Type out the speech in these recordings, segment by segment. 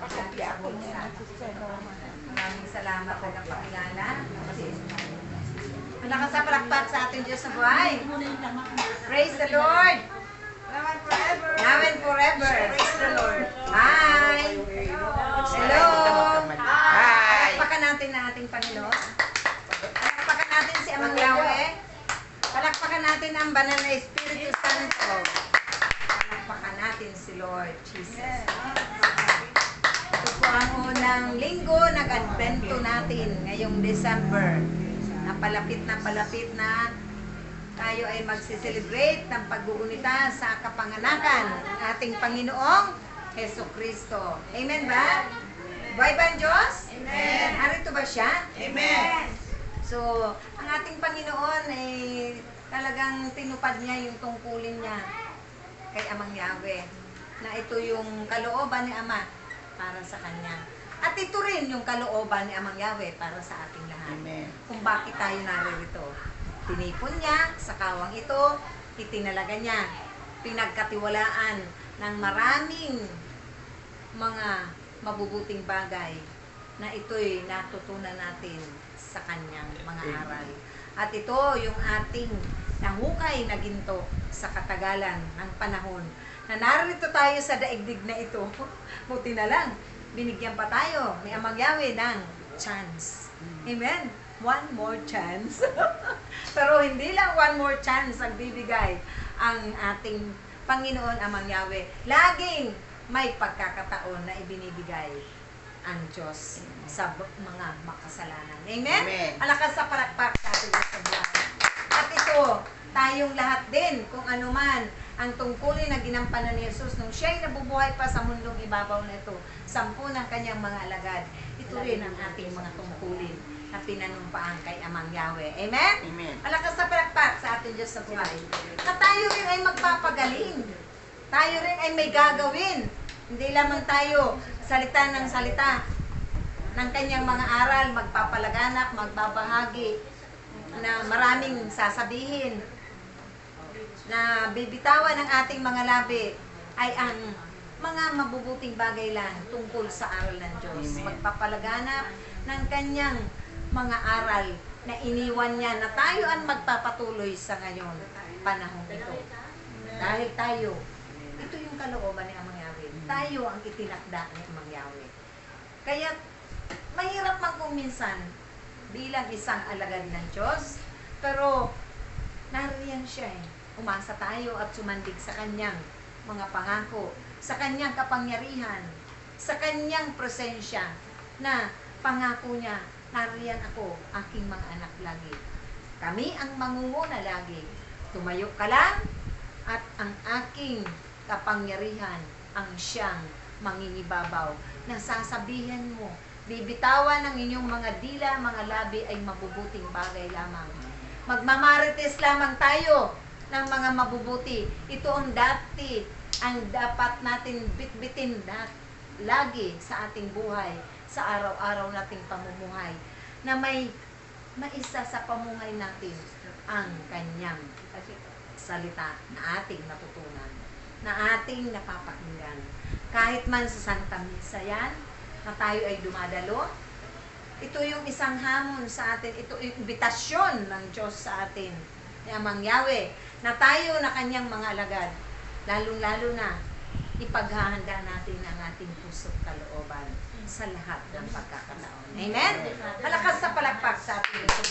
Pakopya ako niya. Maraming salamat sa kapakilala. Malakas sa palakpak sa ating Diyos sa buhay. Praise the Lord. Now and forever. Now and forever. Praise the Lord. Hi. Hello. Hi. Palakpakan natin na ating Panginoon. Palakpakan natin si Amang Yahweh. Palakpakan natin ang banal na Espiritu Santo. Palakpakan natin si Lord Jesus. Ito po ang unang linggo ng Advento natin ngayong December. Napalapit na palapit na tayo ay magsiselebrate ng pag-uunita sa kapanganakan ng ating Panginoong Heso Kristo. Amen ba? Buhay ba ang Diyos? Amen. Narito ba siya? Amen. So, ang ating Panginoon ay talagang tinupad niya yung tungkulin niya kay Amang Yahweh na ito yung kalooban ni Ama para sa Kanya. At ito rin yung kalooban ni Amang Yahweh para sa ating lahat. Amen. Kung bakit tayo naririto. Tinipon niya sa kawang ito, itinalaga niya, pinagkatiwalaan ng maraming mga mabubuting bagay na ito'y natutunan natin sa kanyang mga aral. At ito yung ating nahukay na ginto sa katagalan ng panahon na narito tayo sa daigdig na ito. Buti na lang, binigyan pa tayo Amang Yahweh ng chance. Amen? One more chance. Pero hindi lang one more chance ang bibigay ang ating Panginoon Amang Yahweh. Laging may pagkakataon na ibinibigay ang Diyos sa mga makasalanan. Amen? Amen. Alakas sa palakpak sa ating sa. At ito, tayong lahat din, kung ano man, ang tungkulin na ginampanan ni Jesus nung siya'y nabubuhay pa sa mundong ibabaw na ito, sampu ng kanyang mga alagad, ito rin ang ating mga tungkulin na pinanumpaan kay Amang Yahweh. Amen? Amen. Malakas sa palakpak sa ating Diyos sa buhay. Na tayo rin ay magpapagaling. Tayo rin ay may gagawin. Hindi lamang tayo salita ng salita ng kanyang mga aral, magpapalaganap, magbabahagi na maraming sasabihin na bibitawan ng ating mga labi ay ang mga mabubuting bagay lang tungkol sa aral ng Diyos. Magpapalaganap ng kanyang mga aral na iniwan niya na tayo ang magpapatuloy sa ngayon panahon ito. Dahil tayo, ito yung kalooban ni Amang Yahweh. Tayo ang itinakda ni Amang Yahweh. Kaya, mahirap man kung minsan bilang isang alagad ng Diyos, pero nariyan siya eh. Umasa tayo at sumandig sa kanyang mga pangako, sa kanyang kapangyarihan, sa kanyang presensya na pangako niya, nariyan ako, aking mga anak lagi. Kami ang mangunguna lagi. Tumayo ka lang at ang aking kapangyarihan ang siyang mangingibabaw na sasabihin mo, bibitawan ng inyong mga dila, mga labi ay mabubuting bagay lamang. Magmamarites lamang tayo ng mga mabubuti. Ito ang dati, ang dapat natin bitbitin dat, lagi sa ating buhay, sa araw-araw nating pamumuhay, na may maisa sa pamuhay natin ang kanyang salita na ating natutunan, na ating napapakinggan. Kahit man sa Santa Misa yan, na tayo ay dumadalo, ito yung isang hamon sa atin, ito yung imbitasyon ng Diyos sa atin, ni Amang Yahweh, na tayo na kanyang mga alagad, lalong-lalo na, ipaghahanda natin ang ating puso't kalooban sa lahat ng pagkakataon. Amen? Malakas sa palakpak sa ating Diyos.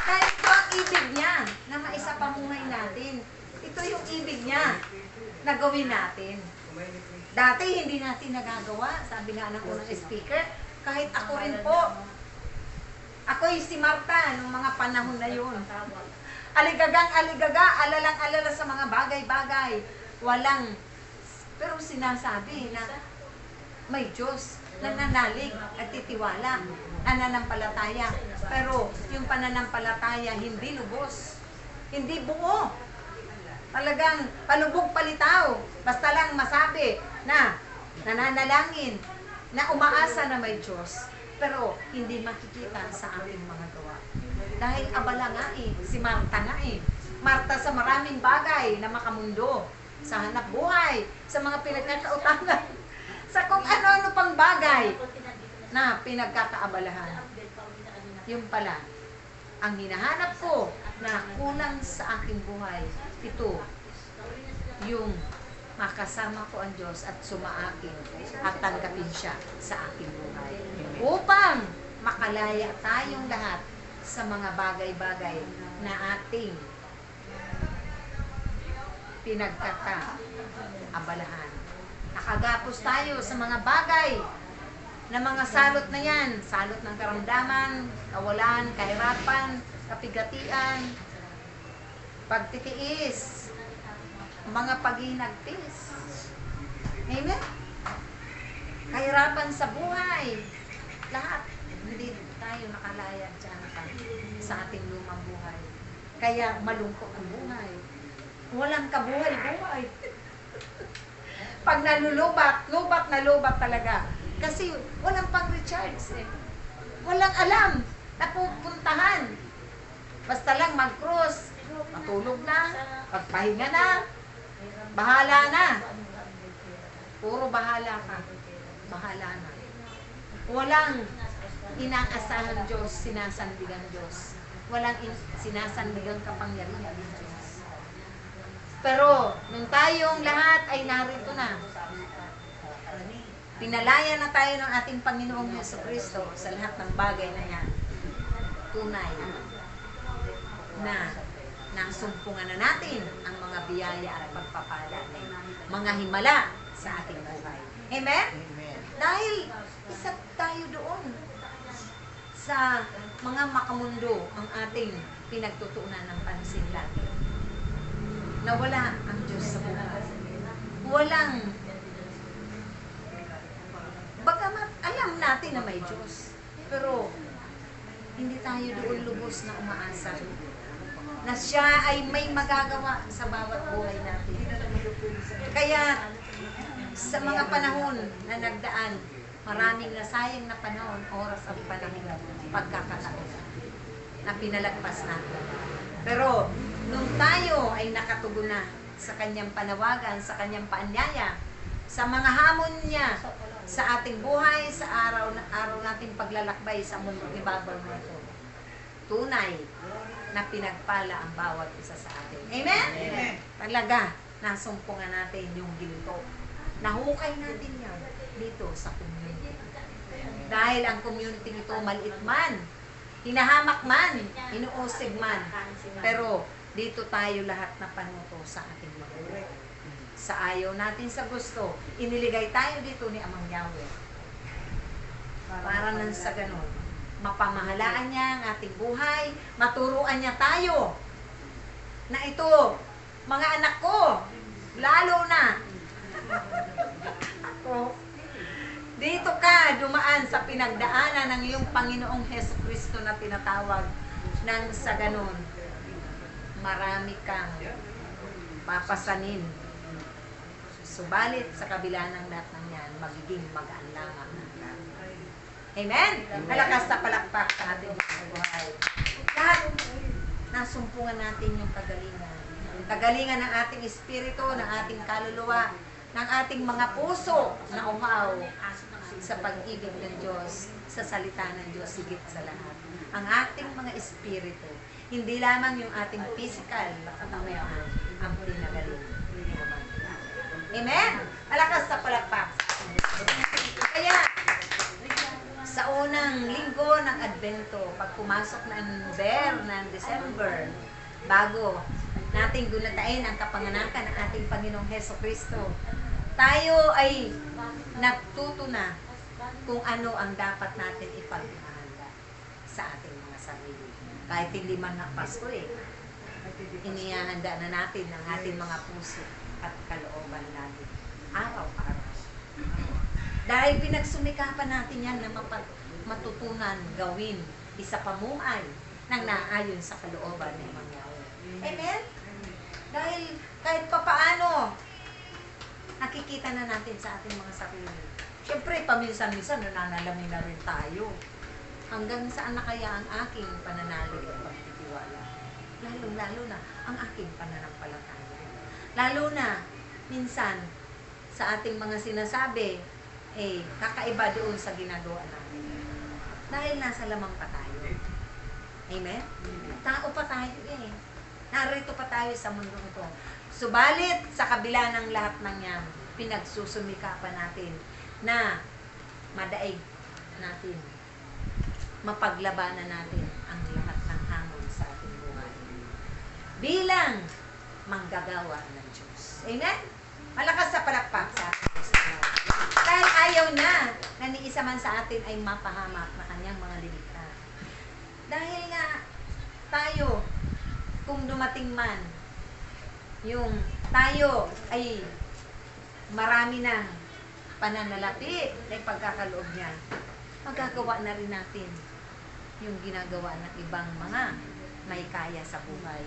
Dahil ito ang ibig niya na maisa pamuhay natin. Ito yung ibig niya na gawin natin. Dati hindi natin nagagawa. Sabi nga ng unang speaker, kahit ako rin po. Ako'y si Marta nung mga panahon na yun. Aligagang aligaga, alalang alala sa mga bagay-bagay. Walang, pero sinasabi na may Diyos na nanalig at titiwala, nananampalataya. Pero yung pananampalataya hindi lubos, hindi buo. Talagang palubog palitaw. Basta lang masabi na nananalangin, na umaasa na may Diyos, pero hindi makikita sa ating mga gawa. Dahil abala nga eh, si Marta nga eh. Marta sa maraming bagay na makamundo, sa hanap buhay, sa mga pinagkakautangan, sa kung ano-ano pang bagay na pinagkakaabalahan. Yung pala, ang hinahanap ko na kulang sa aking buhay, ito, yung makasama ko ang Diyos at sumaakin at tanggapin siya sa aking buhay. Upang makalaya tayong lahat sa mga bagay-bagay na ating pinagkakaabalahan. Nakagapos tayo sa mga bagay na mga salot na yan. Salot ng karamdaman, kawalan, kahirapan, kapigatian, pagtitiis, mga paghinagpis. Amen? Kahirapan sa buhay. Lahat. Hindi tayo nakalaya dyan sa ating lumang buhay. Kaya malungkot ang buhay. Walang kabuhay-buhay. Pag nalulubak, lubak na lubak talaga. Kasi walang pang-recharge eh. Walang alam na pupuntahan. Basta lang mag-cross, matulog na, pagpahinga na, bahala na. Puro bahala ka. Bahala na. Walang inaasahan Diyos, sinasandigan Diyos. Walang in- sinasandigan kapangyarihan ng Diyos. Pero, nung tayong lahat ay narito na, pinalaya na tayo ng ating Panginoong Yeso Kristo sa lahat ng bagay na yan. Tunay na nasumpungan na natin ang mga biyaya at pagpapala mga himala sa ating buhay. Amen? Dahil isa tayo doon sa mga makamundo ang ating pinagtutuunan ng pansin lagi. Na wala ang Diyos sa buhay. Walang Bagamat alam natin na may Diyos, pero hindi tayo doon lubos na umaasa na siya ay may magagawa sa bawat buhay natin. Kaya sa mga panahon na nagdaan, maraming nasayang na panahon, oras ang panahon, pagkakataon na pinalagpas natin. Pero nung tayo ay nakatugon na sa kanyang panawagan, sa kanyang paanyaya, sa mga hamon niya sa ating buhay, sa araw na araw nating paglalakbay sa mundo ibabaw na ito. Tunay na pinagpala ang bawat isa sa atin. Amen? Amen. Talaga, nasumpungan natin yung ginto. Nahukay natin yan dito sa community. Dahil ang community ito maliit man, hinahamak man, inuusig man, pero dito tayo lahat na panuto sa ating mga. Sa ayaw natin sa gusto, iniligay tayo dito ni Amang Yahweh. Para nang sa ganun, mapamahalaan niya ang ating buhay, maturuan niya tayo na ito, mga anak ko, lalo na, dito ka dumaan sa pinagdaanan ng iyong Panginoong Heso Kristo na tinatawag nang sa ganun, marami kang papasanin. Subalit sa kabila ng lahat ng yan, magiging magaan lamang ang lahat. Amen? Malakas na palakpak sa ating mga buhay. Lahat, nasumpungan natin yung kagalingan. Yung kagalingan ng ating espiritu, ng ating kaluluwa, ng ating mga puso na umaw sa pag-ibig ng Diyos, sa salita ng Diyos, higit sa lahat. Ang ating mga espiritu, hindi lamang yung ating physical katawan ang pinagaling. Amen? Malakas sa palakpak. Kaya, sa unang linggo ng Advento, pag pumasok na ang Nover ng December, bago nating gulatain ang kapanganakan ng ating Panginoong Heso Kristo, tayo ay natuto na kung ano ang dapat natin ipagpahanda sa ating mga sarili. Kahit hindi man na Pasko eh, inihahanda na natin ang ating mga puso at kalooban natin. Araw-araw. Dahil pinagsumikapan natin yan na matutunan, gawin, isa pamuhay ng naayon sa kalooban ng Yahweh. Amen? Dahil kahit papaano, nakikita na natin sa ating mga sarili. Siyempre, paminsan-minsan nananalamin na rin tayo. Hanggang saan na kaya ang aking pananalig at pagtitiwala? Lalo-lalo na ang aking pananampalataya. Lalo na, minsan, sa ating mga sinasabi, eh, kakaiba doon sa ginagawa natin. Dahil nasa lamang pa tayo. Amen? Tao pa tayo eh. Narito pa tayo sa mundo ito. Subalit, sa kabila ng lahat ng yan, pinagsusumikapan natin na madaig natin, mapaglabanan natin ang lahat ng hamon sa ating buhay. Bilang manggagawa ng Diyos. Amen? Malakas sa palakpak sa ating. Dahil ayaw na na ni isa man sa atin ay mapahamak na kanyang mga lilikha. Dahil nga tayo, kung dumating man, yung tayo ay marami ng pananalapi na pagkakaloob niya, magagawa na rin natin yung ginagawa ng ibang mga may kaya sa buhay.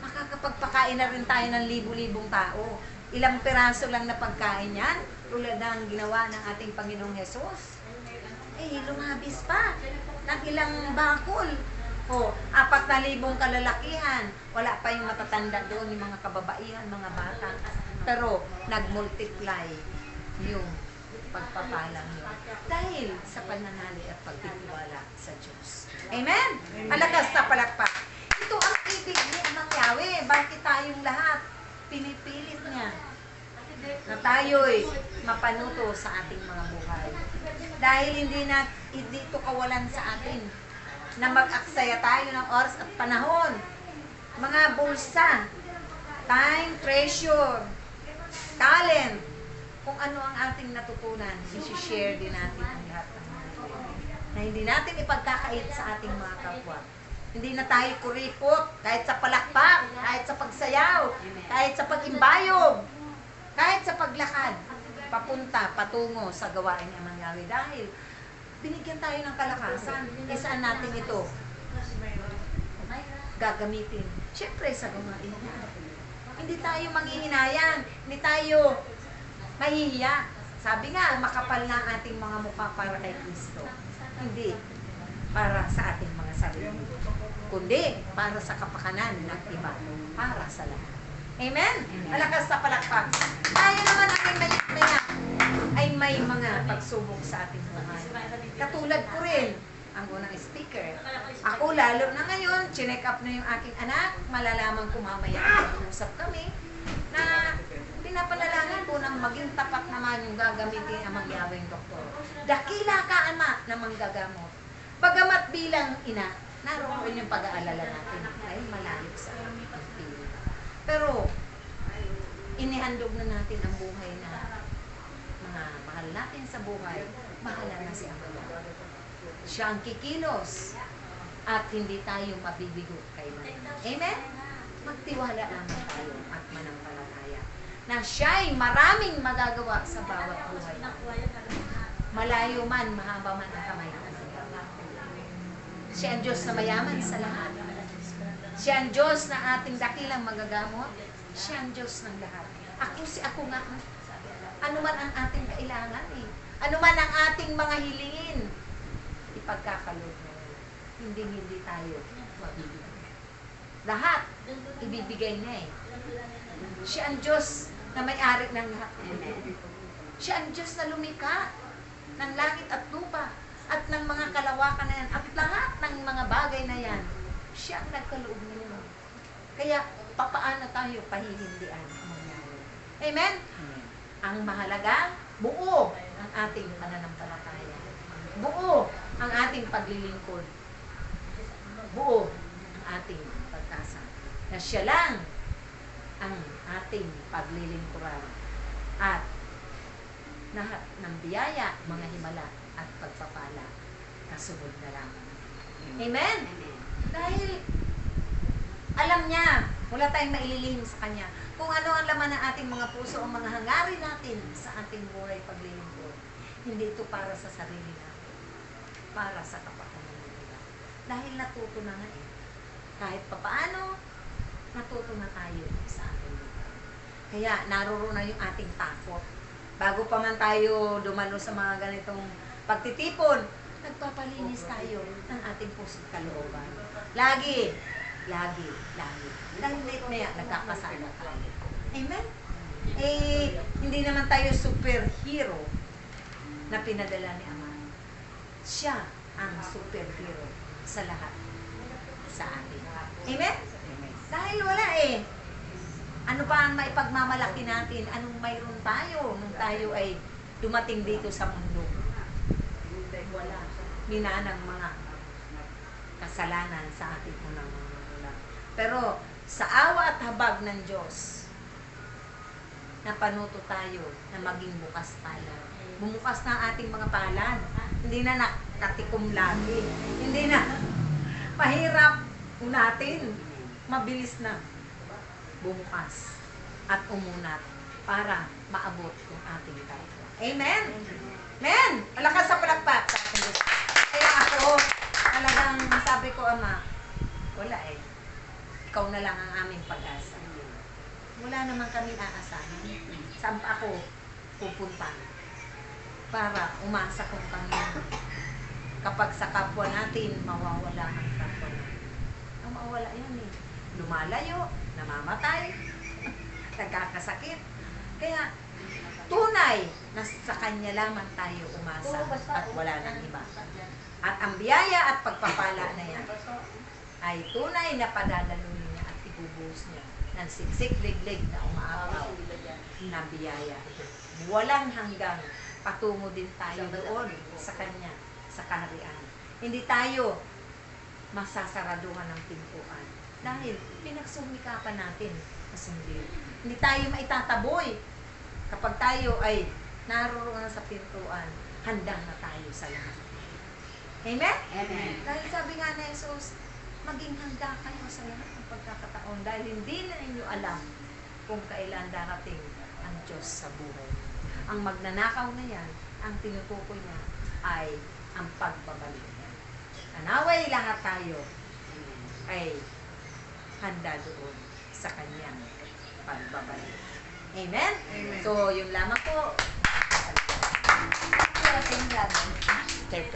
Makakapagpakain na rin tayo ng libu-libong tao. Ilang piraso lang na pagkain yan, tulad ng ginawa ng ating Panginoong Hesus. Eh, lumabis pa ng ilang bakol. O, apat na libong kalalakihan. Wala pa yung matatanda doon, yung mga kababaihan, mga bata. Pero, nag-multiply yung pagpapalang yun. Dahil sa pananali at pagtitiwala sa Diyos. Amen? Malakas sa palakpak. Ito ang ibig Amang Yahweh. Bakit tayong lahat pinipilit niya na tayo'y mapanuto sa ating mga buhay. Dahil hindi na hindi ito kawalan sa atin na mag-aksaya tayo ng oras at panahon. Mga bulsa, time, treasure, talent, kung ano ang ating natutunan, isi-share din natin ang lahat. Na hindi natin ipagkakait sa ating mga kapwa. Hindi na tayo kuripot, kahit sa palakpak, kahit sa pagsayaw, kahit sa pag-imbayog, kahit sa paglakad, papunta, patungo sa gawain ng mangyari. Dahil binigyan tayo ng kalakasan. E saan natin ito gagamitin? Siyempre sa niya. Hindi tayo manghihinayang, hindi tayo mahihiya. Sabi nga, makapal na ang ating mga mukha para kay Kristo. Hindi para sa ating mga sarili. Kundi para sa kapakanan ng iba. Para sa lahat. Amen? Malakas sa palakpak. Tayo naman ang maya maya ay may mga pagsubok sa ating buhay. Katulad ko rin, ang unang speaker. Ako lalo na ngayon, chinek up na yung aking anak, malalaman ko mamaya usap kami, na pinapanalangin ko ng maging tapat naman yung gagamitin ang magyawing doktor. Dakila ka ama na manggagamot. Bagamat bilang ina, naroon yung pag-aalala natin dahil malayo sa ating. Pero, inihandog na natin ang buhay na sa buhay, mahala na si Ama. Siya ang kikilos at hindi tayo mabibigo kay Mana. Amen? Magtiwala lamang tayo at manampalataya na siya'y maraming magagawa sa bawat buhay. Malayo man, mahaba man ang kamay Siya ang Diyos na mayaman sa lahat. Siya ang Diyos na ating dakilang magagamot. Siya ang Diyos ng lahat. Ako si ako nga. Ano man ang ating kailangan eh. Ano man ang ating mga hilingin. Ipagkakalog na yun. Hindi hindi tayo mabibigyan. Lahat ibibigay niya eh. Siya ang Diyos na may-ari ng lahat. Siya ang Diyos na lumika ng langit at lupa at ng mga kalawakan na yan at lahat ng mga bagay na yan. Siya ang nagkaloob niyo. Kaya, papaano tayo pahihindian ang mangyari? Amen? Ang mahalaga, buo ang ating pananampalataya. Buo ang ating paglilingkod. Buo ang ating pagkasa. Na siya lang ang ating paglilingkuran. At lahat ng biyaya, mga himala at pagpapala, kasunod na lamang. Amen? Dahil alam niya, wala tayong maililihim sa Kanya. Kung ano ang laman ng ating mga puso, ang mga hangarin natin sa ating buhay paglilingkod. Hindi ito para sa sarili natin. Para sa kapakanan ng iba. Dahil natuto na nga eh. Kahit papaano, natuto na tayo sa ating buhay. Kaya naroon na yung ating takot. Bago pa man tayo dumalo sa mga ganitong pagtitipon, nagpapalinis tayo ng ating puso't kalooban. Lagi, lagi, lagi. Dahil late maya, nagkakasala tayo. Amen? Eh, hindi naman tayo superhero. Na pinadala ni Ama. Siya ang superhero sa lahat sa atin. Amen? Dahil wala eh. Ano pa ang maipagmamalaki natin? Anong mayroon tayo nung tayo ay dumating dito sa mundo? Wala. Minanang mga kasalanan sa ating unang mga magulang. Pero sa awa at habag ng Diyos, napanuto tayo na maging bukas tayo. Bumukas na ang ating mga palan. Hindi na nakatikom lagi. Hindi na mahirap natin. Mabilis na bumukas at umunat para maabot yung ating kaluluwa. Amen? Amen! Malakas sa palakpak. Kaya ako, talagang sabi ko, Ama, wala eh. Ikaw na lang ang aming pag-asa. Wala naman kami aasahan. Saan pa ako pupunta? Para umasa kung kami. Kapag sa kapwa natin, mawawala ang kapwa natin. Ang mawawala yan eh. Lumalayo, namamatay, nagkakasakit. Kaya, tunay na sa Kanya lamang tayo umasa at wala nang iba. At ang biyaya at pagpapala na yan ay tunay na padadalunin niya at ibubuhos niya ng siksik-liglig na umaapaw na biyaya. Walang hanggang patungo din tayo doon sa Kanya, sa kaharian. Hindi tayo masasaraduhan ng pintuan. Dahil pinagsumikapan natin na sundin. Hindi tayo maitataboy. Kapag tayo ay naroon sa pintuan, handang na tayo sa lahat. Amen? Amen. Dahil sabi nga ni Jesus, maging handa kayo sa lahat ng pagkakataon dahil hindi na ninyo alam kung kailan darating ang Diyos sa buhay. Ang magnanakaw na yan, ang tinutukoy niya ay ang pagbabalik niya. Nanaway lahat tayo ay handa doon sa kanyang pagbabalik. Amen? Amen. So, yung lamang po. Ito, tingnan.